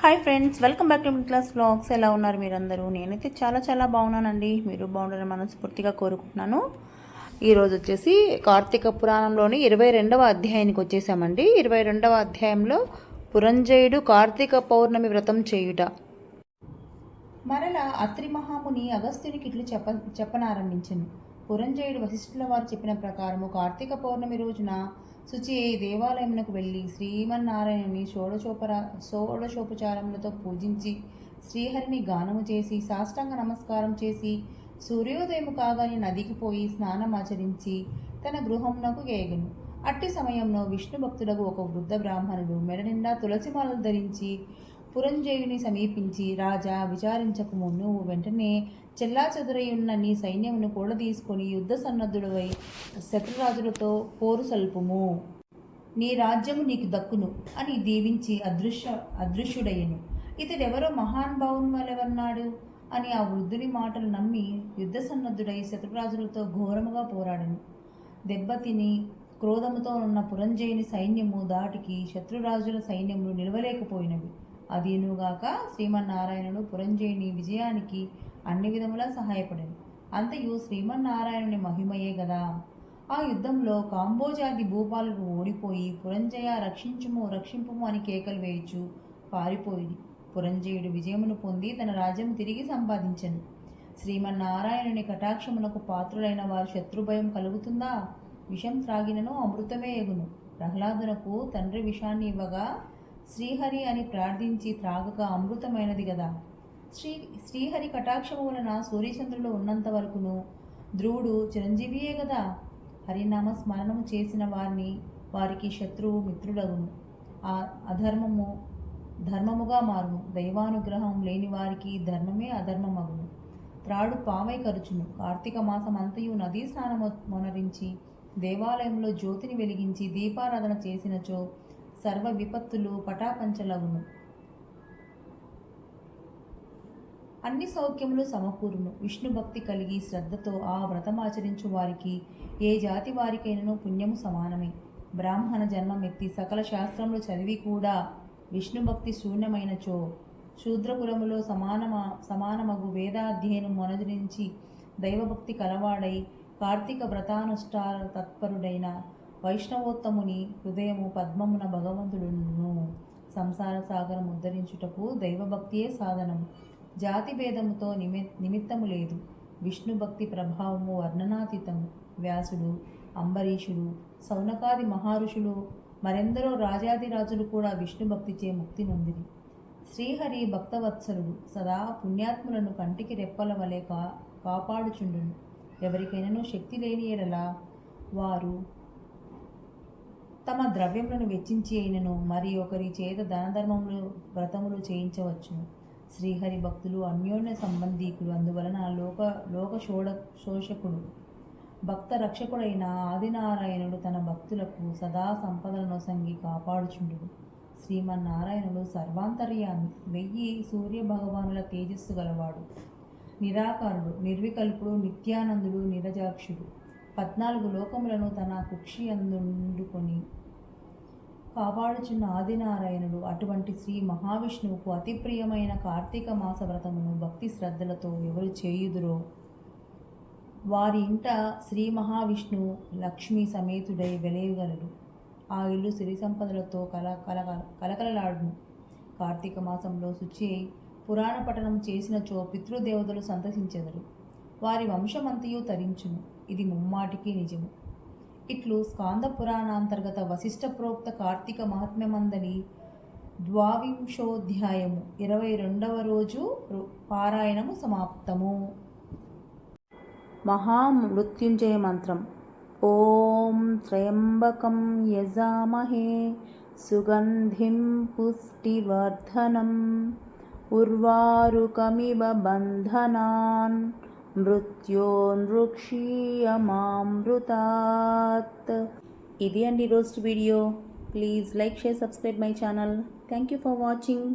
Hi friends welcome back to mid class blogs ఎలా ఉన్నారు మీరందరూ? నేనైతే చాలా చాలా బాగున్నానండి. మీరు బాగుండాలని మనస్ఫూర్తిగా కోరుకుంటున్నాను. ఈరోజు వచ్చేసి కార్తీక పురాణంలోని ఇరవై రెండవ అధ్యాయానికి వచ్చేసామండి. ఇరవై రెండవ అధ్యాయంలో పురంజయుడు కార్తీక పౌర్ణమి వ్రతం చేయుట. మరలా అత్రి మహాముని అగస్త్యునికి ఇట్లు చెప్ప చెప్పనారంభించను. పురంజయుడు వశిష్ఠుల వారు చెప్పిన ప్రకారము కార్తీక పౌర్ణమి రోజున శుచి అయి దేవాలయమునకు వెళ్ళి శ్రీమన్నారాయణుని షోడచోపర షోడశోపచారములతో పూజించి శ్రీహరిని గానము చేసి సాష్టాంగ నమస్కారం చేసి సూర్యోదయము కాగానే నదికి పోయి స్నానం ఆచరించి తన గృహమునకు ఏగను. అట్టి సమయంలో విష్ణు భక్తులకు ఒక వృద్ధ బ్రాహ్మణుడు మెడ నిండా తులసిమాలను ధరించి పురంజయుని సమీపించి రాజా విచారించకము నువ్వు వెంటనే చెల్లా చెదురయున్న నీ సైన్యమును కూడా తీసుకొని యుద్ధ సన్నద్ధుడవై శత్రురాజులతో పోరు సల్పుము. నీ రాజ్యము నీకు దక్కును అని దీవించి అదృశ్య అదృశ్యుడయ్యను. ఇతడెవరో మహానుభావుని వలెవన్నాడు అని ఆ వృద్ధుని మాటలు నమ్మి యుద్ధ సన్నద్ధుడై శత్రురాజులతో ఘోరముగా పోరాడను. దెబ్బతిని క్రోధముతో ఉన్న పురంజయుని సైన్యము దాటికి శత్రురాజుల సైన్యములు నిలవలేకపోయినవి. అదీనుగాక శ్రీమన్నారాయణుడు పురంజయుని విజయానికి అన్ని విధములా సహాయపడను. అంతయు శ్రీమన్నారాయణుని మహిమయే గదా. ఆ యుద్ధంలో కాంబోజాది భూపాలకు ఓడిపోయి పురంజయ రక్షించుము రక్షింపుము అని కేకలు వేయచ్చు పారిపోయి పురంజయుడు విజయమును పొంది తన రాజ్యం తిరిగి సంపాదించను. శ్రీమన్నారాయణుని కటాక్షమునకు పాత్రులైన వారి శత్రుభయం కలుగుతుందా? విషం త్రాగినను అమృతమే ఎగును. ప్రహ్లాదునకు తండ్రి విషాన్ని ఇవ్వగా శ్రీహరి అని ప్రార్థించి త్రాగక అమృతమైనది కదా శ్రీ శ్రీహరి కటాక్షము వలన సూర్యచంద్రులు ఉన్నంత వరకును ధ్రువుడు చిరంజీవియే గదా. హరినామ స్మరణము చేసిన వారిని వారికి శత్రువు మిత్రుడగును. ఆ అధర్మము ధర్మముగా మారును. దైవానుగ్రహం లేని వారికి ధర్మమే అధర్మమగును. త్రాడు పామై కరుచును. కార్తీక మాసం అంతయు నదీ స్నానము మొనరించి దేవాలయంలో జ్యోతిని వెలిగించి దీపారాధన చేసినచో సర్వ విపత్తులు పటాపంచలవును. అన్ని సౌఖ్యములు సమకూరును. విష్ణు భక్తి కలిగి శ్రద్ధతో ఆ వ్రతమాచరించు వారికి ఏ జాతి వారికైనను పుణ్యము సమానమే. బ్రాహ్మణ జన్మమెత్తి సకల శాస్త్రములు చదివి కూడా విష్ణు భక్తి శూన్యమైనచో శూద్రకులములో సమానమ సమానమగు వేదాధ్యయనం మొనజరించి దైవభక్తి కలవాడై కార్తీక వ్రతానుష్ఠాన తత్పరుడైన వైష్ణవోత్తముని హృదయము పద్మమున భగవంతుడును. సంసార సాగరం ఉద్ధరించుటకు దైవభక్తియే సాధనం జాతి భేదముతో నిమి నిమిత్తము లేదు. విష్ణు భక్తి ప్రభావము వర్ణనాతీతము. వ్యాసుడు అంబరీషుడు సౌనకాది మహర్షులు మరెందరో రాజాదిరాజులు కూడా విష్ణు భక్తిచే ముక్తి నొందిరి. శ్రీహరి భక్తవత్సలుడు సదా పుణ్యాత్ములను కంటికి రెప్పల వలె కా కాపాడుచుండును. ఎవరికైనాను శక్తి లేని ఎడలా వారు తమ ద్రవ్యములను వెచ్చించి అయినను మరి ఒకరి చేత దానధర్మములు వ్రతములు చేయించవచ్చును. శ్రీహరి భక్తులు అన్యోన్య సంబంధీకులు అందువలన లోక లోక షోడ శోషకుడు. భక్త రక్షకుడైన ఆదినారాయణుడు తన భక్తులకు సదా సంపదలను సంగి కాపాడుచుండు శ్రీమన్నారాయణుడు సర్వాంతర్యాన్ని వెయ్యి సూర్య భగవానుల తేజస్సు గలవాడు. నిరాకారుడు నిర్వికల్పుడు నిత్యానందుడు నిరజాక్షుడు. పద్నాలుగు లోకములను తన కుక్షి అందుకొని కాపాడుచున్న ఆదినారాయణుడు అటువంటి శ్రీ మహావిష్ణువుకు అతి ప్రియమైన కార్తీక మాస వ్రతమును భక్తి శ్రద్ధలతో ఎవరు చేయుదురో? వారి ఇంట శ్రీ మహావిష్ణువు లక్ష్మీ సమేతుడై వెలయగలడు. ఆ ఇల్లు సిరి సంపదలతో కల కల కలకలలాడును. కార్తీక మాసంలో శుచి పురాణ పఠనం చేసినచో పితృదేవతలు సంతసించెదరు. వారి వంశమంతయు తరించును. ఇది ముమ్మాటికి నిజము. ఇట్లు స్కాంద పురాణాంతర్గత వశిష్ఠ ప్రోక్త కార్తీక మహాత్మ్యమందని ద్వావింశోధ్యాయము ఇరవై రెండవ రోజు పారాయణము సమాప్తము. మహామృత్యుంజయ మంత్రం. ఓం త్రయంబకం యజామహే సుగంధిం పుష్టివర్ధనం. ఉర్వారుకమివ బంధనాన్ మృత్యోన్వృక్షీయమామృతాత్ ఇది అండి ఈరోజు video. Please like share subscribe my channel. Thank you for watching.